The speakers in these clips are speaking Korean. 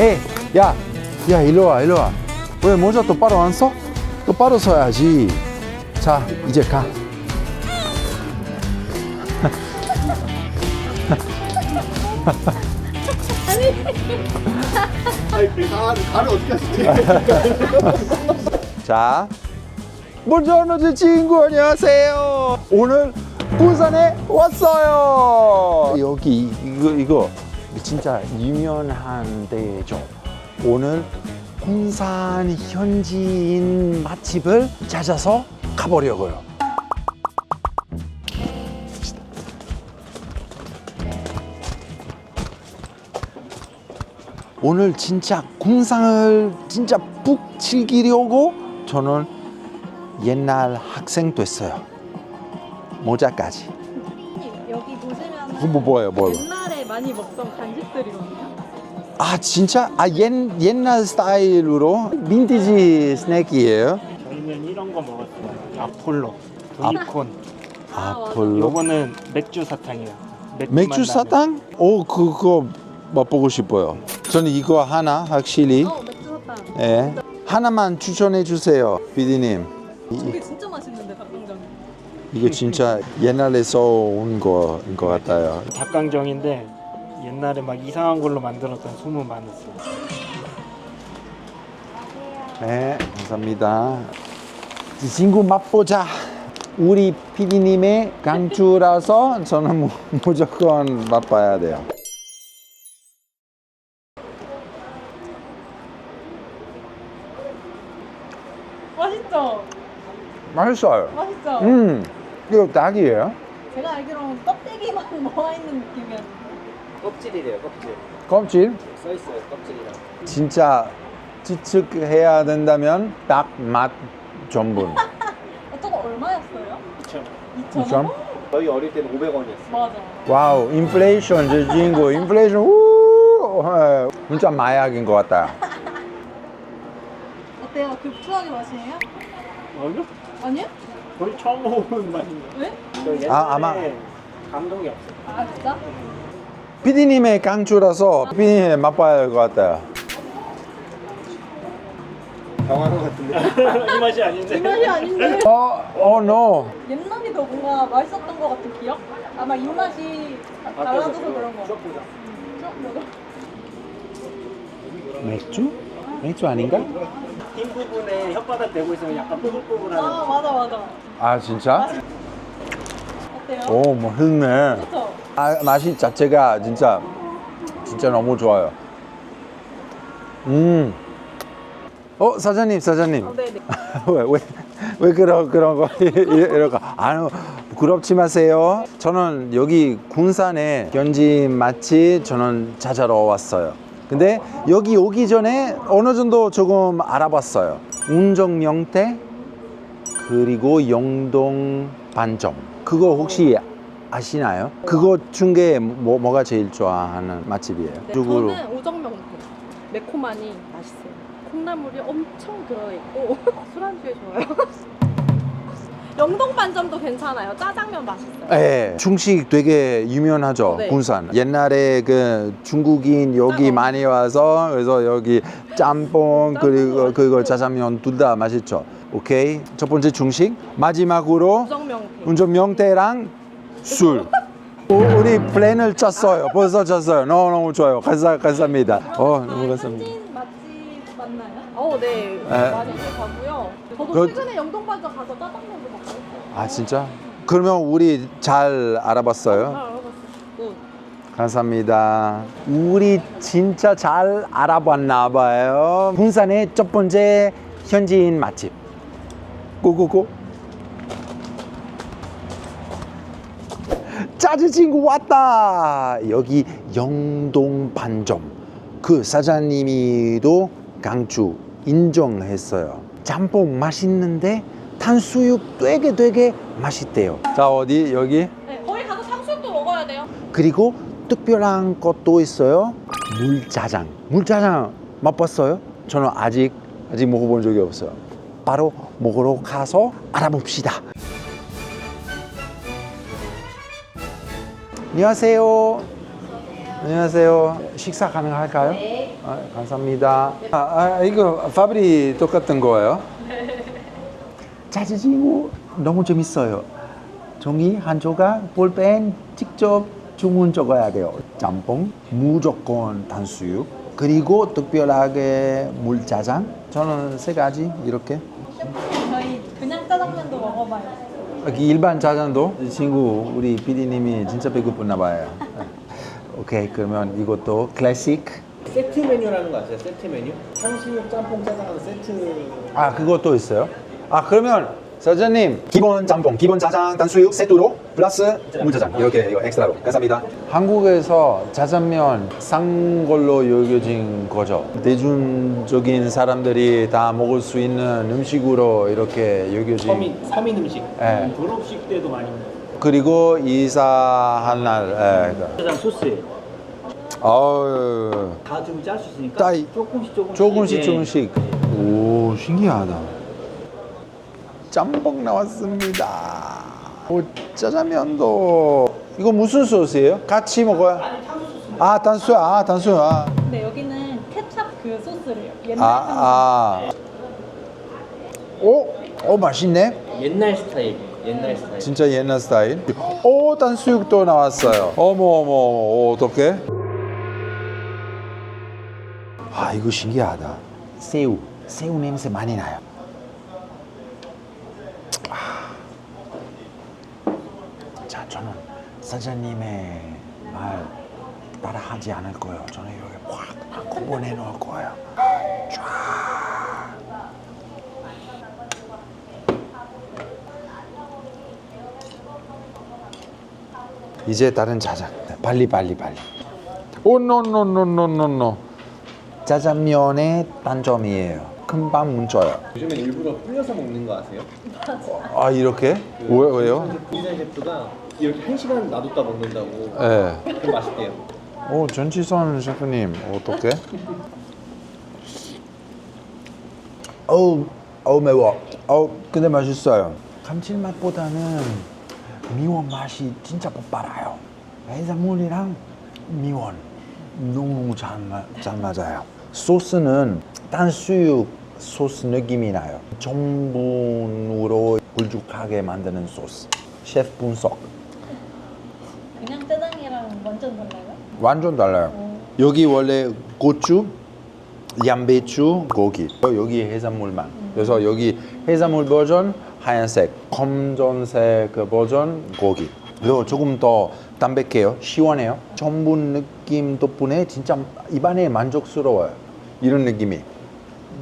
에이, 야, 야, 일로 와, 일로 와. 왜 모자 또 빨아 안 써? 또 빨아 써야지. 자, 이제 가. 가를 어떻게 하시지? 자, 먼저 친구 안녕하세요. 오늘 부산에 왔어요. 여기 이거 이거 진짜 유명한 데죠. 오늘 군산 현지인 맛집을 찾아서 가보려고요. 오늘 진짜 군상을 진짜 푹 즐기려고 저는 옛날 학생 됐어요. 모자까지. 여기 보시면은 그거 뭐 뭐예요, 뭐예요? 옛날에 많이 먹던 간식들이거든요. 아 진짜 아 옛, 옛날 스타일로 빈티지 스낵이에요. 저희는 이런 거 먹었어요. 아폴로, 도니콘. 아폴로 요거는 맥주 사탕이에요. 맥주 나는. 사탕? 오 그거 맛보고 싶어요. 저는 이거 하나 확실히 어, 맥주 사탕. 예 하나만 추천해 주세요, 비디님. 이게 진짜 맛있는데 닭강정이. 이거 진짜 옛날에서 온 거인 것 같아요. 닭강정인데 옛날에 막 이상한 걸로 만들었던 소문 많았어요. 네, 감사합니다. 이 친구 맛보자. 우리 PD님의 강추라서 저는 무- 무조건 맛봐야 돼요. 맛있죠? 맛있어요. 맛있죠? 음, 이거 닭이에요? 제가 알기로는 껍데기만 모아 있는 느낌이었는데. 껍질이래요, 껍질. 껍질? 써 있어요, 껍질이랑. 진짜 지측해야 된다면 닭맛 전분. 어, 저거 얼마였어요? 2천. 2,000원? 점? 저희 어릴 때는 500원이었어요. 맞아. 와우, 인플레이션 저 친구, 인플레이션 우, 예, 진짜 마약인 것 같아요. 어때요? 그 추억의 맛이에요? 아니요? 아니요? 거의 처음 먹어보는 맛인데. 왜? 저 옛날에 아, 아마- 감동이 없어요. 아, 진짜? PD님의 강추라서 PD님 맛봐야 할것 같아요. 당황한 것 같은데. 이 맛이 아닌데. 이 맛이 아닌데. 어, 어, 노. 옛날이 더 뭔가 맛있었던 것 같은 기억? 아마 입맛이 다- 달라져서 그런 거. 추억 보자. 추억 뭐죠? 맥주? 맥주 아닌가? 흰 부분에 혓바닥 대고 있으면 약간 뽀글뽀글하는. 아, 맞아, 맞아. 아 진짜? 어때요? 오, 뭐 맛있네. 그쵸? 아, 맛이 자체가 진짜 진짜 너무 좋아요. 음. 어, 사장님, 사장님. 어, 네네. 왜, 왜, 왜 그런, 그런 거, 거. 아유, 부끄럽지 마세요. 저는 여기 군산에 현지 맛집 저는 찾아러 왔어요. 근데 여기 오기 전에 어느 정도 조금 알아봤어요. 운정 명태, 그리고 영동 반점. 그거 혹시 아시나요? 그거 중에 뭐, 뭐가 제일 좋아하는 맛집이에요? 네, 누구로? 저는 우정명태. 매콤하니 맛있어요. 콩나물이 엄청 들어있고 술안주에 좋아요. 영동 반점도 괜찮아요. 짜장면 맛있어요. 예, 중식 되게 유명하죠 네. 군산 옛날에 그 중국인 여기 어. 많이 와서 그래서 여기 짬뽕 그리고 맛있고. 짜장면 둘 다 맛있죠 오케이 첫 번째 중식 마지막으로. 운전 명태랑 술 오, 우리 플랜을 짰어요 벌써 짰어요 너무 너무 좋아요 감사 감사합니다 어 너무 감사합니다 맛집 맞나요? 어, 네. 에. 많이 가고요. 저도 그- 최근에 영동 반점 가서 짜장면도 먹고 했어요. 아 진짜 그러면 우리 잘 알아봤어요 아, 알아봤어요. 굿. 감사합니다. 우리 진짜 잘 알아봤나 봐요. 군산의 첫 번째 현지인 맛집. 고고고. 짜즈 친구 왔다. 여기 영동 반점. 그 사장님이도 강추 인정했어요. 짬뽕 맛있는데 탄수육 되게 되게 맛있대요. 자 어디 여기? 네, 거기 가서 탕수육도 먹어야 돼요. 그리고 특별한 것도 있어요. 물짜장. 물짜장 맛봤어요? 저는 아직 아직 먹어본 적이 없어요. 바로 먹으러 가서 알아봅시다. 안녕하세요. 안녕하세요. 식사 가능할까요? 네. 아, 감사합니다. 아, 아, 이거 파브리 똑같은 거예요? 자지지고 너무 재밌어요. 종이 한 조각, 볼펜 직접 주문 적어야 돼요. 짬뽕, 무조건 단수육, 그리고 특별하게 물짜장. 저는 세 가지 이렇게. 셰프님 저희 그냥 짜장면도 먹어봐요. 여기 일반 짜장도 이 친구 우리 PD님이 진짜 배고팠나 봐요. 오케이 그러면 이것도 클래식. 세트 메뉴라는 거 아세요? 세트 메뉴? 탕수육, 짬뽕, 짜장 하는 세트. 아 그것도 있어요? 아 그러면 사장님 기본 짬뽕, 기본 짜장, 단수육 세트로 플러스 무짜장 이렇게 이거 엑스트라로 감사합니다. 한국에서 짜장면 싼 걸로 여겨진 거죠. 대중적인 사람들이 다 먹을 수 있는 음식으로 이렇게 여겨진. 3인, 3인 음식. 예. 졸업식 때도 많이 먹어요. 그리고 이사한 날. 예, 그러니까. 짜장 소스에 아유. 다좀 짤 수 있으니까 따이- 조금씩 조금씩 조금씩 예. 조금씩. 오 신기하다. 짬뽕 나왔습니다. 오 짜장면도 이거 무슨 소스예요? 같이 먹어요? 아 단수 아 단수 아. 근데 여기는 케찹 그 소스래요. 옛날 아 아. 오, 오 맛있네. 옛날 스타일. 옛날 스타일. 진짜 옛날 스타일. 오 단수육도 나왔어요. 어머 어머 어머 어떡해? 아 이거 신기하다. 새우 새우 냄새 많이 나요. 아. 자 저는 사장님의 말 따라하지 않을 거예요. 저는 여기 확 한꺼번에 넣을 거예요. 쫙. 이제 다른 짜장. 빨리 빨리 빨리. 오 노노노노노노. 짜장면의 단점이에요. 금방 뭉쳐요. 요즘엔 일부러 불려서 먹는 거 아세요? 아 이렇게? 왜 왜요? 이사 셰프가 이렇게 한 시간 놔뒀다 먹는다고. 예. 그 맛있대요. 오 전지선 셰프님 어떻게? 어우 어우 매워. 어우 근데 맛있어요. 감칠맛보다는 미원 맛이 진짜 뽑아요. 해산물이랑 미원 너무 잘, 마- 잘 맞아요. 소스는 단수육 소스 느낌이 나요. 전분으로 굴죽하게 만드는 소스. 셰프 분석. 그냥 짜장이랑 완전 달라요? 완전 달라요. 여기 원래 고추, 양배추, 고기. 여기 해산물만. 그래서 여기 해산물 버전 하얀색, 검정색 그 버전 고기. 그리고 조금 더 담백해요. 시원해요. 전분 느낌 덕분에 진짜 입안에 만족스러워요. 이런 느낌이.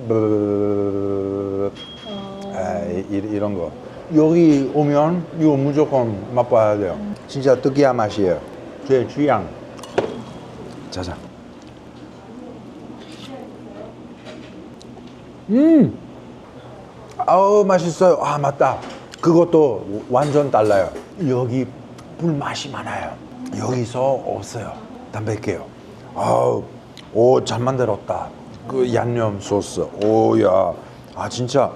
브- 아, 이- 이- 이런 거. 여기 오면 이거 무조건 맛봐야 돼요. 진짜 특이한 맛이에요. 제 취향. 짜장. 음. 아우 맛있어요. 아 맞다. 그것도 완전 달라요. 여기 불 맛이 많아요. 여기서 없어요. 담백해요. 아우 오 잘 만들었다. 그 양념 소스. 오야. 아 진짜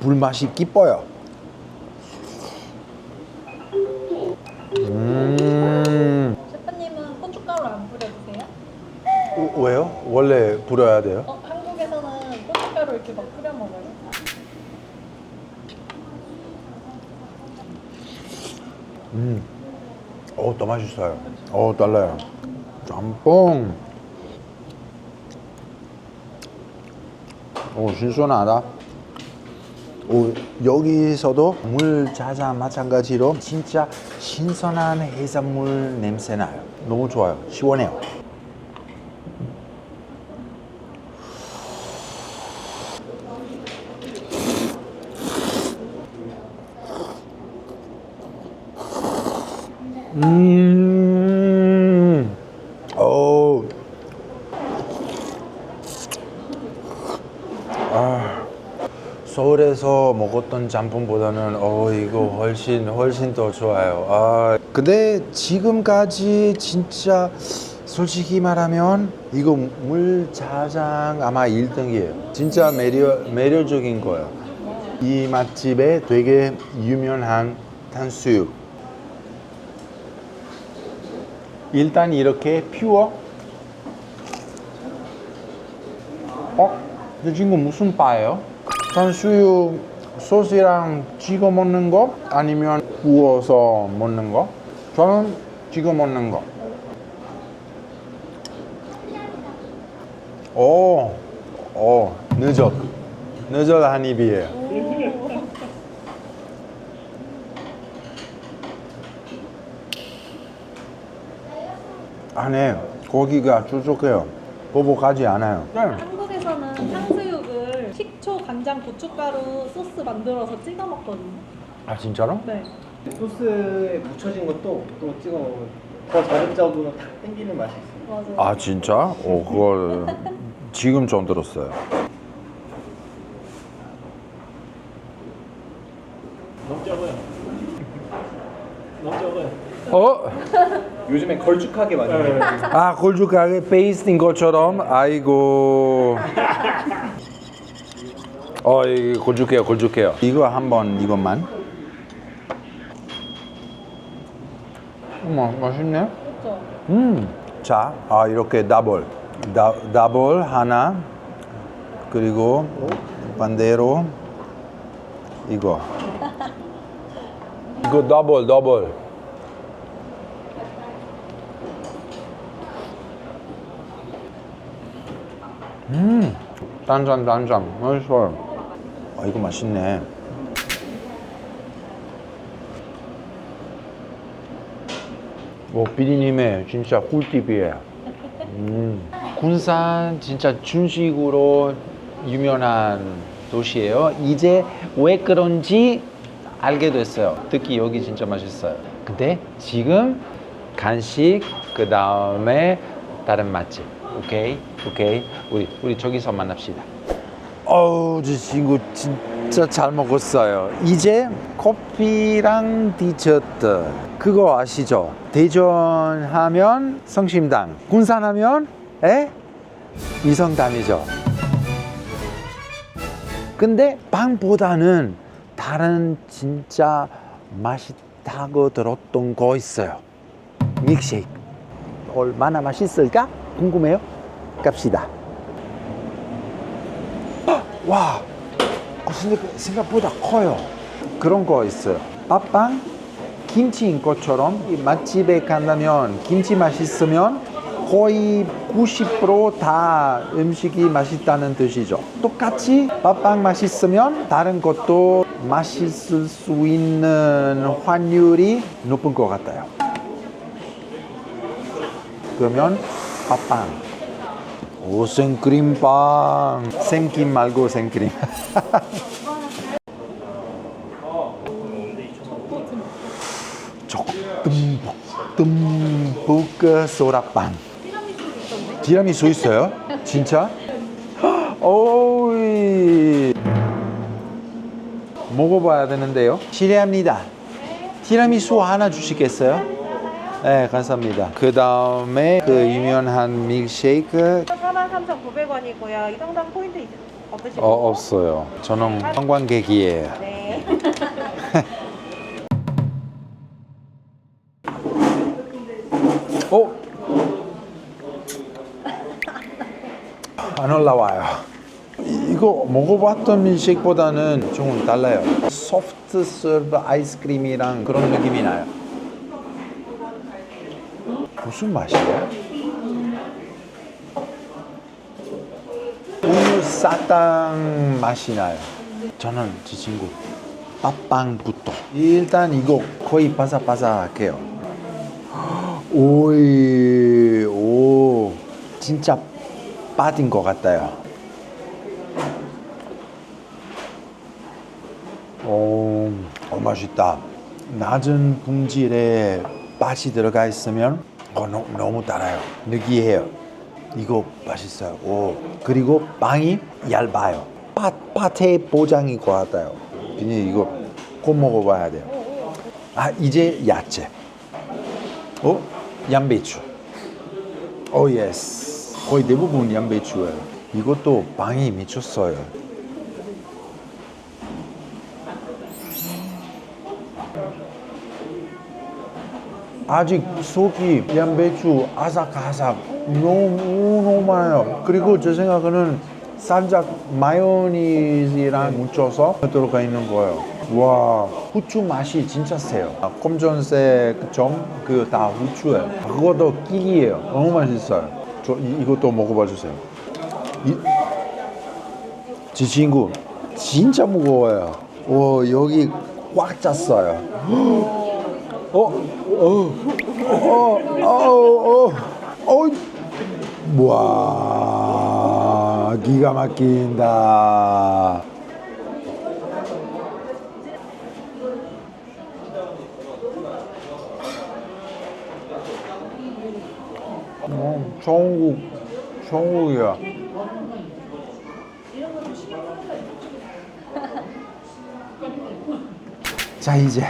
불 맛이 깊어요. 음. 셰프님은 고춧가루 안 뿌려 드세요? 어, 왜요? 원래 불어야 돼요? 어, 한국에서는 고춧가루 이렇게 막 뿌려 먹어요. 음. 어, 더 맛있어요. 어, 달라요. 짬뽕. 오, 신선하다. 오, 여기서도 물 짜장 마찬가지로 진짜 신선한 해산물 냄새 나요. 너무 좋아요. 시원해요. 음. 오. 아. 서울에서 먹었던 짬뽕보다는 어 이거 훨씬 훨씬 더 좋아요. 아 근데 지금까지 진짜 솔직히 말하면 이거 물짜장 아마 1등이에요. 진짜 매력 매력적인 거예요. 이 맛집에 되게 유명한 탕수육. 일단 이렇게 퓨어 어? 이 친구 무슨 바예요? 탕수육 소스랑 찍어 먹는 거? 아니면 구워서 먹는 거? 저는 찍어 먹는 거. 오, 오, 늦어. 늦어 한 입이에요. 안에 고기가 촉촉해요. 뽀복하지 않아요. 네. 한국에서는 간장, 고춧가루 소스 만들어서 찍어 먹거든요. 아 진짜로? 네. 소스에 묻혀진 것도 또 찍어 먹으면 더 자극적으로 탁 땡기는 맛이 있어요. 맞아요. 아 진짜? 오 그걸 지금 좀 들었어요. 너무 적어요. 너무 적어요. 어? 요즘에 걸쭉하게 많이. 아 골죽하게 페이스인 것처럼 아이고. 어 이거 골죽해요 골죽해요. 이거 한번 이것만. 어머 맛있네. 음. 자, 아 이렇게 더블, 다, 더블 하나, 그리고 반대로 이거. 이거 더블, 더블. 음, 단짠, 단짠, 맛있어요. 아 이거 맛있네. 뭐 비디님의 진짜 꿀팁이에요. 음. 군산 진짜 중식으로 유명한 도시예요. 이제 왜 그런지 알게 됐어요. 특히 여기 진짜 맛있어요. 근데 지금 간식 그 다음에 다른 맛집. 오케이, 오케이. 우리 우리 저기서 만납시다. 어우, 저 친구 진짜 잘 먹었어요. 이제 커피랑 디저트. 그거 아시죠? 대전 하면 성심당, 군산 하면 에? 이성담이죠. 근데 빵보다는 다른 진짜 맛있다고 들었던 거 있어요. 믹쉐이크. 얼마나 맛있을까? 궁금해요? 갑시다. 와, 어, 생각, 생각보다 커요. 그런 거 있어요. 밥빵, 김치인 것처럼 이 맛집에 간다면 김치 맛있으면 거의 90%다 음식이 맛있다는 뜻이죠. 똑같이 밥빵 맛있으면 다른 것도 맛있을 수 있는 확률이 높은 것 같아요. 그러면 밥빵. 오 생크림빵. 생김 말고 생크림. 볶음볶음 소라빵. 티라미수 있어요? 진짜? 오이. 먹어봐야 되는데요. 실례합니다. 티라미수 하나 주시겠어요? 네 감사합니다. 그 다음에 그 유명한 밀쉐이크 43,900원이고요. 이동당 포인트 있- 없으시고. 어, 없어요. 저는 관광객이에요. 네. 어? 안 올라와요. 이- 이거 먹어봤던 밀쉐이크보다는 조금 달라요. 소프트 서브 아이스크림이랑 그런 느낌이 나요. 무슨 맛이에요? 사탕 맛이 나요. 저는 제 친구 밥빵부터 일단 이거 거의 바삭바삭해요. 오이 오 진짜 빠진 것 같아요. 오, 어, 맛있다. 낮은 품질에 맛이 들어가 있으면 어, 너, 너무 달아요. 느끼해요. 이거 맛있어요. 오 그리고 빵이 얇아요. 팥 팥의 보장인 것 같아요. 비니 이거 꼭 먹어봐야 돼요. 아 이제 야채. 어? 양배추. 오 예스. 거의 대부분 양배추예요. 이것도 빵이 미쳤어요. 아직 속이 양배추 아삭아삭 너무 너무 많아요. 그리고 제 생각에는 살짝 마요니즈랑 묻혀서 들어가 있는 거예요. 와, 후추 맛이 진짜 세요. 아, 검정색 점그 다 후추예요. 그것도 끼기예요. 너무 맛있어요. 저 이, 이것도 먹어봐 주세요. 이, 제 친구 진짜 무거워요. 오 여기 꽉 찼어요. 어, 어, 어, 어, 어, 어, 와, 기가 막힌다. 어, 천국, 천국이야. 자 이제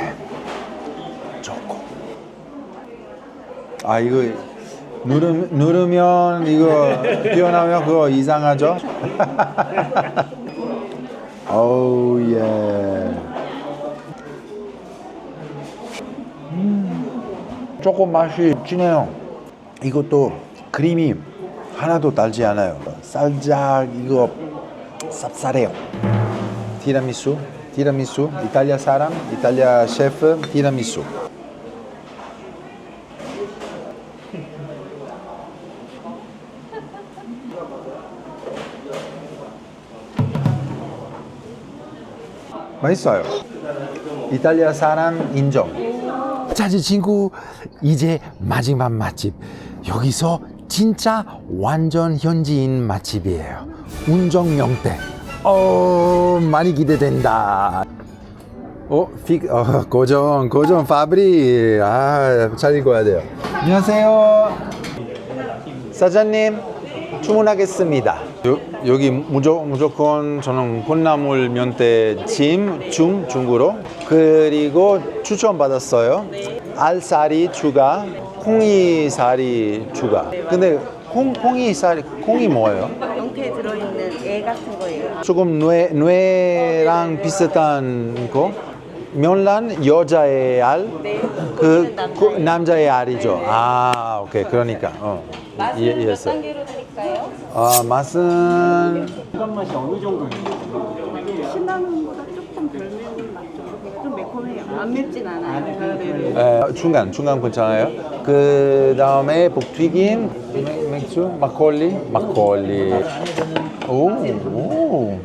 아 이거 누르, 누르면 이거 뛰어나면 그거 이상하죠? 어우 예. 음, 초코 맛이 진해요. 이것도 크림이 하나도 달지 않아요. 살짝 이거 쌉쌀해요. 티라미수, 티라미수, 이탈리아 사람, 이탈리아 셰프, 티라미수. 맛있어요. 이탈리아 사람 인정. 자지 친구 이제 마지막 맛집 여기서 진짜 완전 현지인 맛집이에요. 운정 명태. 어 많이 기대된다. 어, 픽, 어, 고정, 고정, 파브리. 아, 잘 읽어야 돼요. 안녕하세요. 사장님, 주문하겠습니다. 요, 여기 무조, 무조건 저는 콩나물 면대 짐, 중, 중구로. 그리고 추천 받았어요. 알사리 추가, 콩이사리 추가. 근데 콩, 콩이사리, 콩이 뭐예요? 명태에 들어있는 애 같은 거예요. 조금 뇌, 뇌랑 비슷한 거 면란 여자의 알, 네. 그, 남자의 그 남자의 알이죠. 아, 오케이. 그러니까 어. 맛은 예, 몇 이해했어요. 단계로 드릴까요? 아, 맛은 시간 맛이 어느 정도예요? 신라면보다 조금 덜 매운 맛 정도? 좀 매콤해요. 안 맵진 않아요. 네네. 에, 중간, 중간 괜찮아요. 그 다음에 북튀김, 맥- 맥주, 막걸리, 막걸리. 오, 오.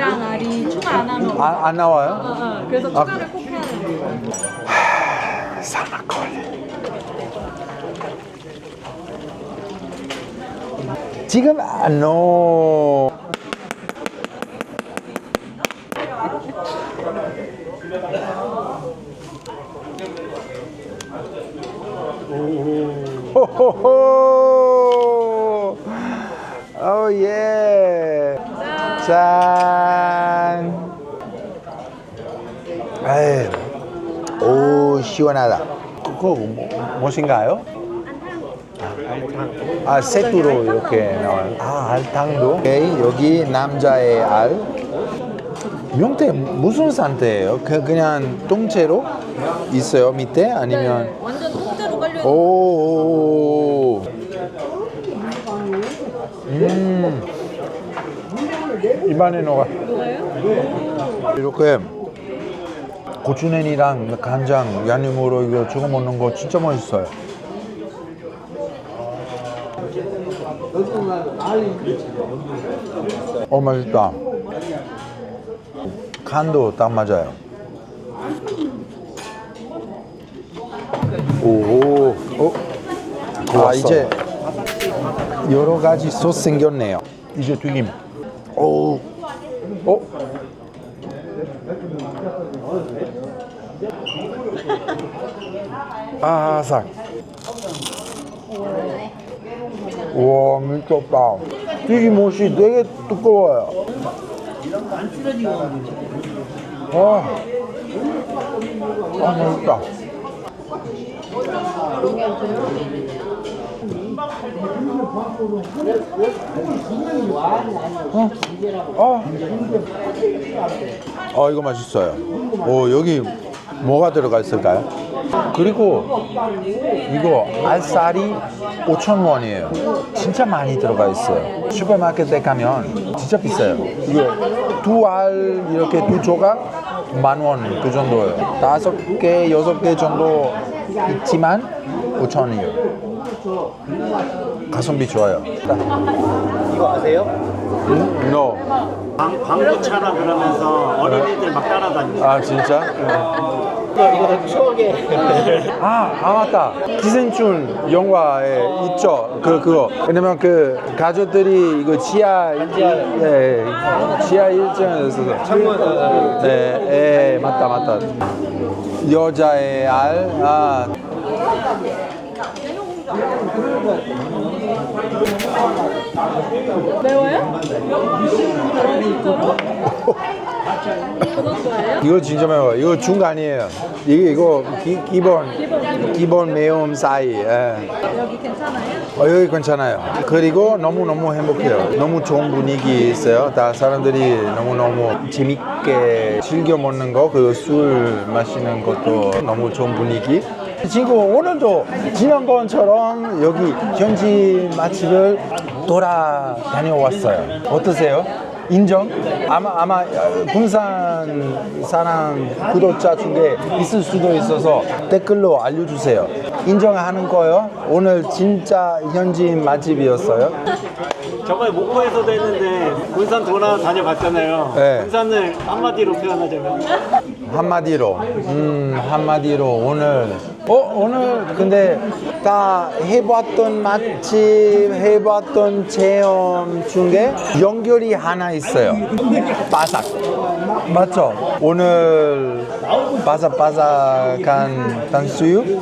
돈이랑 알이 추가 안 하면 아, 안 나와요? 어, 어, 그래서 추가를 꼭 해야 돼요. 사막걸리. 지금 안넣어. 호호호. 오 예. 짠. 에이. 오 시원하다. 그거 뭐, 무엇인가요? 아 세트로 이렇게 나와요. 아 알탕도. 오케이 여기 남자의 알. 명태 무슨 상태예요? 그 그냥 통째로 있어요 밑에 아니면 네, 완전 통째로 깔려 오. 음. 입안에 녹아. 이렇게 고추냉이랑 간장 양념으로 이거 저거 먹는 거 진짜 맛있어요. 어 맛있다. 간도 딱 맞아요. 오, 어? 아 이제 여러 가지 소스 생겼네요. 이제 튀김. 오, 어? 아삭. 와 미쳤다. 튀김옷이 되게 두꺼워요. 아, 아 맛있다. 어? 아. 아 이거 맛있어요. 오 여기 뭐가 들어가 있을까요? 그리고 이거 알쌀이 5천 원이에요. 진짜 많이 들어가 있어요. 슈퍼마켓에 가면 진짜 비싸요. 이거 두알 이렇게 두 조각 만 원 그 정도예요. 다섯 개 여섯 개 정도 있지만 5천 원이에요. 가성비 좋아요. 이거 아세요? No. 광, 광고차라 그러면서 어린이들 막 따라다니고 아 진짜? 이거 이거 다 추억에 아, 아 맞다. 기생충 영화에 있죠. 그 그거. 왜냐면 그 가족들이 이거 지하 예, 지하 1층에서 창문 네, 예, 맞다 맞다. 여자의 알. 아. 매워요? 진짜로? 이거 진짜 매워. 이거 중간이에요. 이게 이거 기, 기본 기본 매움 사이. 예. 여기 괜찮아요? 어, 여기 괜찮아요. 그리고 너무 너무 행복해요. 너무 좋은 분위기 있어요. 다 사람들이 너무 너무 재밌게 즐겨 먹는 거, 그 술 마시는 것도 너무 좋은 분위기. 지금 오늘도 지난번처럼 여기 현지 맛집을 돌아다녀왔어요. 어떠세요? 인정? 아마 아마 군산 사람 구독자 중에 있을 수도 있어서 댓글로 알려주세요. 인정하는 거요? 오늘 진짜 현지 맛집이었어요. 저번에 목포에서도 했는데 군산 돌아 다녀봤잖아요 네. 군산을 한마디로 표현하자면 한마디로, 음 한마디로 오늘 어 오늘 근데 다 해봤던 맛집, 해봤던 체험 중에 연결이 하나 있어요. 바삭 맞죠? 오늘 바삭바삭한 단수육,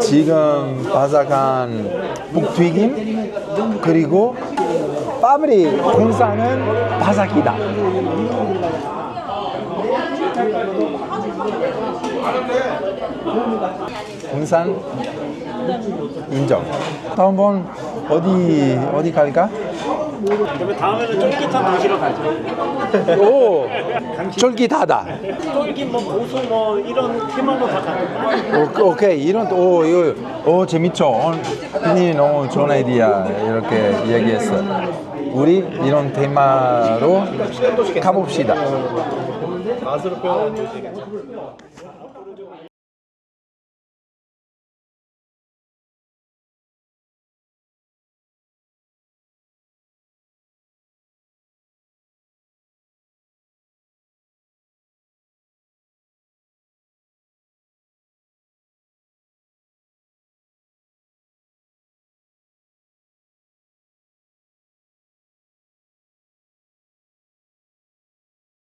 지금 바삭한 북튀김 그리고 파브리 군산은 바삭이다. 군산 인정. 다음번 어디 어디 갈까? 그러면 다음에는 쫄깃한 도시로 가죠 오 쫄깃하다. 쫄깃 뭐 고수 뭐 이런 테마로 다 오, 오케이 이런 오 이거 오 재밌죠. 어, 니 너무 좋은 아이디어 이렇게 얘기했어. 우리 이런 테마로 가봅시다.